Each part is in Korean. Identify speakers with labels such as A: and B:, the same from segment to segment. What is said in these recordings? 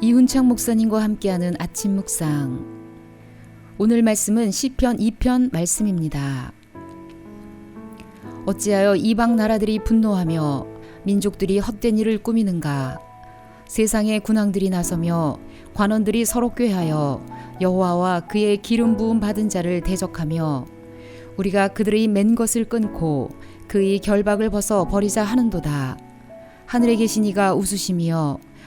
A: 이훈창 목사님과 함께하는 아침 묵상. 오늘 말씀은 시편 2편 말씀입니다. 어찌하여 이방 나라들이 분노하며 민족들이 헛된 일을 꾸미는가? 세상의 군왕들이 나서며 관원들이 서로 꾀하여 여호와와 그의 기름 부음 받은 자를 대적하며 우리가 그들의 맨 것을 끊고 그의 결박을 벗어 버리자 하는도다. 하늘에 계신 이가 웃으시며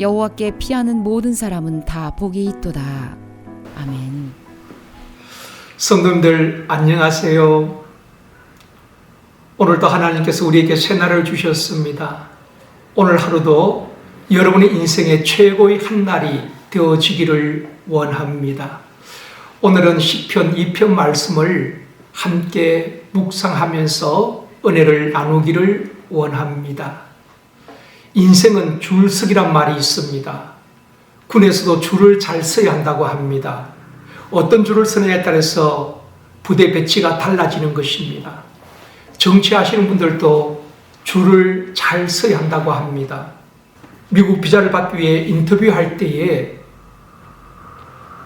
A: 여호와께 피하는 모든 사람은 다 복이 있도다. 아멘.
B: 성도님들 안녕하세요. 오늘도 하나님께서 우리에게 새날을 주셨습니다. 오늘 하루도 여러분의 인생의 최고의 한 날이 되어지기를 원합니다. 오늘은 시편 2편 말씀을 함께 묵상하면서 은혜를 나누기를 원합니다. 인생은 줄서기란 말이 있습니다. 군에서도 줄을 잘 서야 한다고 합니다. 어떤 줄을 서느냐에 따라서 부대 배치가 달라지는 것입니다. 정치하시는 분들도 줄을 잘 서야 한다고 합니다. 미국 비자를 받기 위해 인터뷰할 때에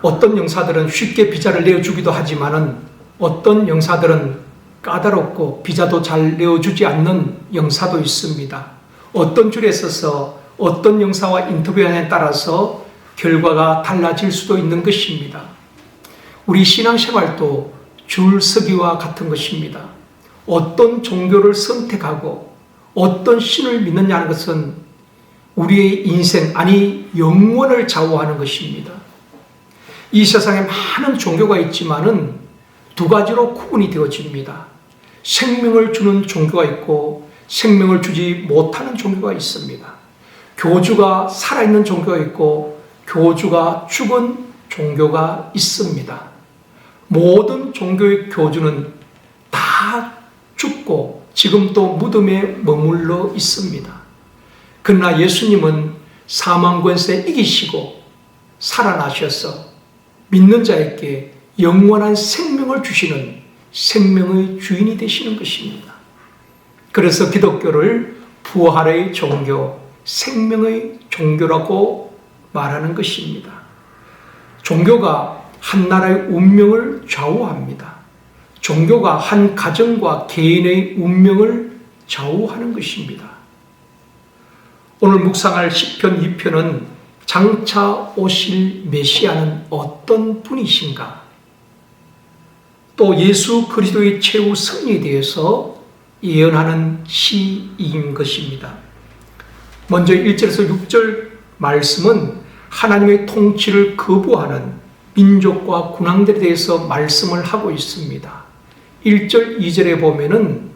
B: 어떤 영사들은 쉽게 비자를 내어주기도 하지만은 어떤 영사들은 까다롭고 비자도 잘 내어주지 않는 영사도 있습니다. 어떤 줄에 서서 어떤 영사와 인터뷰하냐에 따라서 결과가 달라질 수도 있는 것입니다. 우리 신앙생활도 줄서기와 같은 것입니다. 어떤 종교를 선택하고 어떤 신을 믿느냐는 것은 우리의 인생, 아니 영원을 좌우하는 것입니다. 이 세상에 많은 종교가 있지만은 두 가지로 구분이 되어집니다. 생명을 주는 종교가 있고 생명을 주지 못하는 종교가 있습니다. 교주가 살아있는 종교가 있고 교주가 죽은 종교가 있습니다. 모든 종교의 교주는 다 죽고 지금도 무덤에 머물러 있습니다. 그러나 예수님은 사망 권세 이기시고 살아나셔서 믿는 자에게 영원한 생명을 주시는 생명의 주인이 되시는 것입니다. 그래서 기독교를 부활의 종교, 생명의 종교라고 말하는 것입니다. 종교가 한 나라의 운명을 좌우합니다. 종교가 한 가정과 개인의 운명을 좌우하는 것입니다. 오늘 묵상할 10편 2편은 장차 오실 메시아는 어떤 분이신가? 또 예수 그리스도의 최후 승리에 대해서 예언하는 시인 것입니다. 먼저 1절에서 6절 말씀은 하나님의 통치를 거부하는 민족과 군왕들에 대해서 말씀을 하고 있습니다. 1절, 2절에 보면은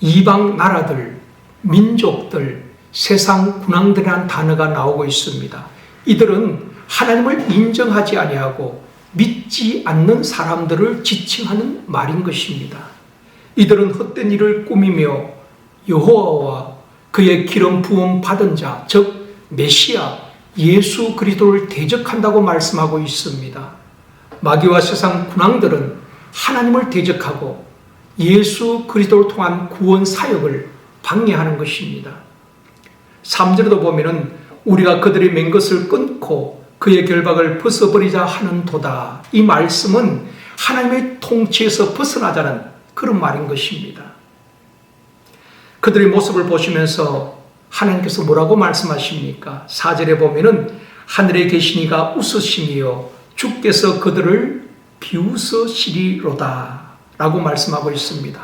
B: 이방 나라들, 민족들, 세상 군왕들이라는 단어가 나오고 있습니다. 이들은 하나님을 인정하지 아니하고 믿지 않는 사람들을 지칭하는 말인 것입니다. 이들은 헛된 일을 꾸미며 여호와와 그의 기름 부음 받은 자, 즉 메시아 예수 그리스도를 대적한다고 말씀하고 있습니다. 마귀와 세상 군왕들은 하나님을 대적하고 예수 그리스도를 통한 구원 사역을 방해하는 것입니다. 3절에도 보면은 우리가 그들의 맨 것을 끊고 그의 결박을 벗어버리자 하는 도다. 이 말씀은 하나님의 통치에서 벗어나자는 그런 말인 것입니다. 그들의 모습을 보시면서 하나님께서 뭐라고 말씀하십니까? 4절에 보면은 하늘에 계신 이가 웃으시며 주께서 그들을 비웃으시리로다 라고 말씀하고 있습니다.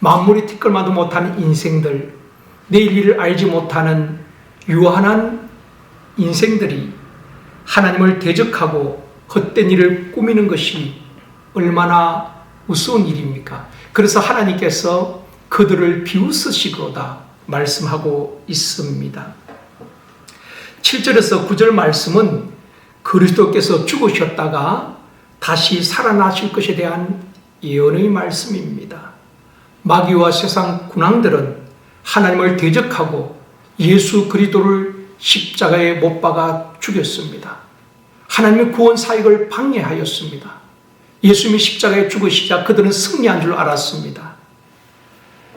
B: 만물이 티끌마도 못하는 인생들, 내일 일을 알지 못하는 유한한 인생들이 하나님을 대적하고 헛된 일을 꾸미는 것이 얼마나 무서운 일입니까? 그래서 하나님께서 그들을 비웃으시고다 말씀하고 있습니다. 7절에서 9절 말씀은 그리스도께서 죽으셨다가 다시 살아나실 것에 대한 예언의 말씀입니다. 마귀와 세상 군왕들은 하나님을 대적하고 예수 그리스도를 십자가에 못 박아 죽였습니다. 하나님의 구원 사역을 방해하였습니다. 예수님이 십자가에 죽으시자 그들은 승리한 줄 알았습니다.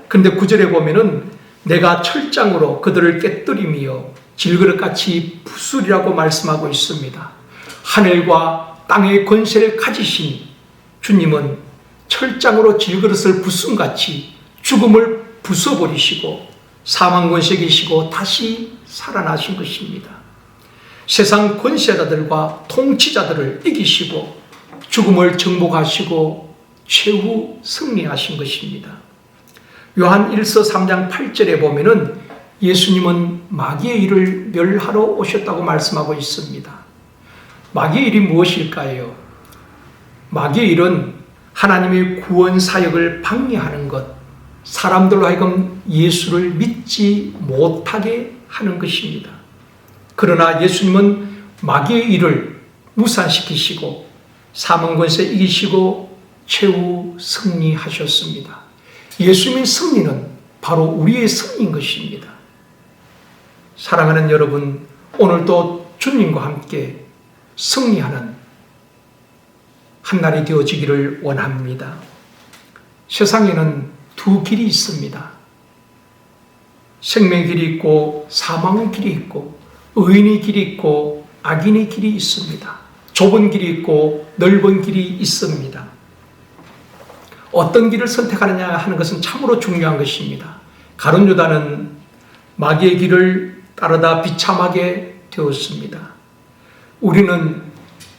B: 근데 구절에 보면은 내가 철장으로 그들을 깨뜨리며 질그릇같이 부수리라고 말씀하고 있습니다. 하늘과 땅의 권세를 가지신 주님은 철장으로 질그릇을 부순같이 죽음을 부숴버리시고 사망 권세이시고 다시 살아나신 것입니다. 세상 권세자들과 통치자들을 이기시고 죽음을 정복하시고 최후 승리하신 것입니다. 요한 1서 3장 8절에 보면은 예수님은 마귀의 일을 멸하러 오셨다고 말씀하고 있습니다. 마귀의 일이 무엇일까요? 마귀의 일은 하나님의 구원 사역을 방해하는 것, 사람들로 하여금 예수를 믿지 못하게 하는 것입니다. 그러나 예수님은 마귀의 일을 무산시키시고 사망권세 이기시고 최후 승리하셨습니다. 예수님의 승리는 바로 우리의 승리인 것입니다. 사랑하는 여러분, 오늘도 주님과 함께 승리하는 한 날이 되어지기를 원합니다. 세상에는 두 길이 있습니다. 생명의 길이 있고 사망의 길이 있고 의인의 길이 있고 악인의 길이 있습니다. 좁은 길이 있고 넓은 길이 있습니다. 어떤 길을 선택하느냐 하는 것은 참으로 중요한 것입니다. 가론 유다는 마귀의 길을 따르다 비참하게 되었습니다. 우리는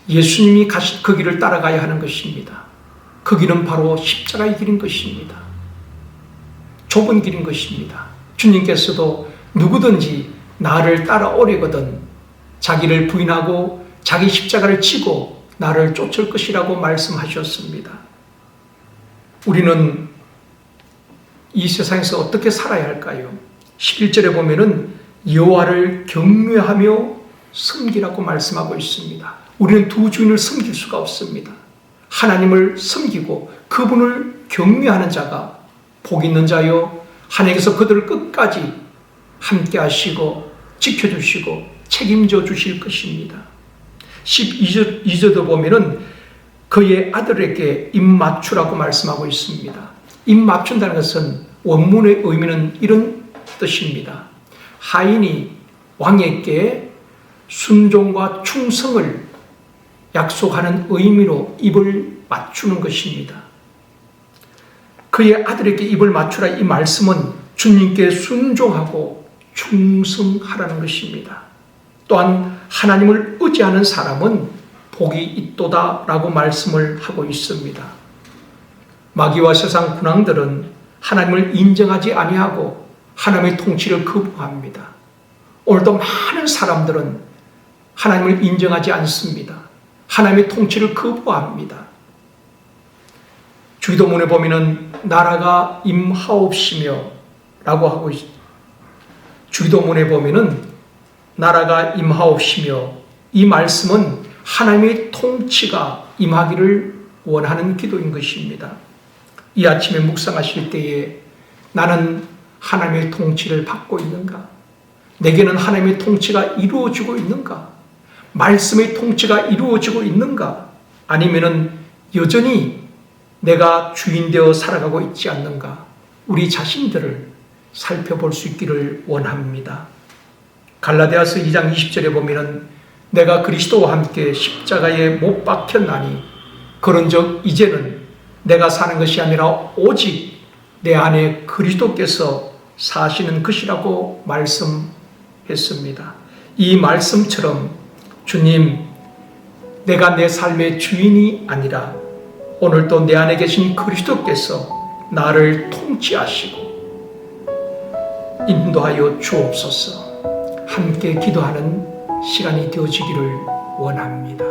B: 예수님이 가신 그 길을 따라가야 하는 것입니다. 그 길은 바로 십자가의 길인 것입니다. 좁은 길인 것입니다. 주님께서도 누구든지 나를 따라오려거든 자기를 부인하고 자기 십자가를 치고 나를 쫓을 것이라고 말씀하셨습니다. 우리는 이 세상에서 어떻게 살아야 할까요? 11절에 보면은 여호와를 경외하며 섬기라고 말씀하고 있습니다. 우리는 두 주인을 섬길 수가 없습니다. 하나님을 섬기고 그분을 경외하는 자가 복 있는 자요. 하나님께서 그들을 끝까지 함께 하시고 지켜주시고 책임져 주실 것입니다. 12절, 2절도 보면은 그의 아들에게 입 맞추라고 말씀하고 있습니다. 입 맞춘다는 것은 원문의 의미는 이런 뜻입니다. 하인이 왕에게 순종과 충성을 약속하는 의미로 입을 맞추는 것입니다. 그의 아들에게 입을 맞추라 이 말씀은 주님께 순종하고 충성하라는 것입니다. 또한 하나님을 의지하는 사람은 복이 있도다라고 말씀을 하고 있습니다. 마귀와 세상 군왕들은 하나님을 인정하지 아니하고 하나님의 통치를 거부합니다. 오늘도 많은 사람들은 하나님을 인정하지 않습니다. 하나님의 통치를 거부합니다. 주기도문에 보면은 나라가 임하옵시며 라고 하고 있 주기도문에 보면은 나라가 임하옵시며 이 말씀은 하나님의 통치가 임하기를 원하는 기도인 것입니다. 이 아침에 묵상하실 때에 나는 하나님의 통치를 받고 있는가? 내게는 하나님의 통치가 이루어지고 있는가? 말씀의 통치가 이루어지고 있는가? 아니면은 여전히 내가 주인 되어 살아가고 있지 않는가? 우리 자신들을 살펴볼 수 있기를 원합니다. 갈라디아서 2장 20절에 보면은 내가 그리스도와 함께 십자가에 못 박혔나니 그런즉 이제는 내가 사는 것이 아니라 오직 내 안에 그리스도께서 사시는 것이라고 말씀했습니다. 이 말씀처럼 주님 내가 내 삶의 주인이 아니라 오늘도 내 안에 계신 그리스도께서 나를 통치하시고 인도하여 주옵소서. 함께 기도하는 시간이 되어지기를 원합니다.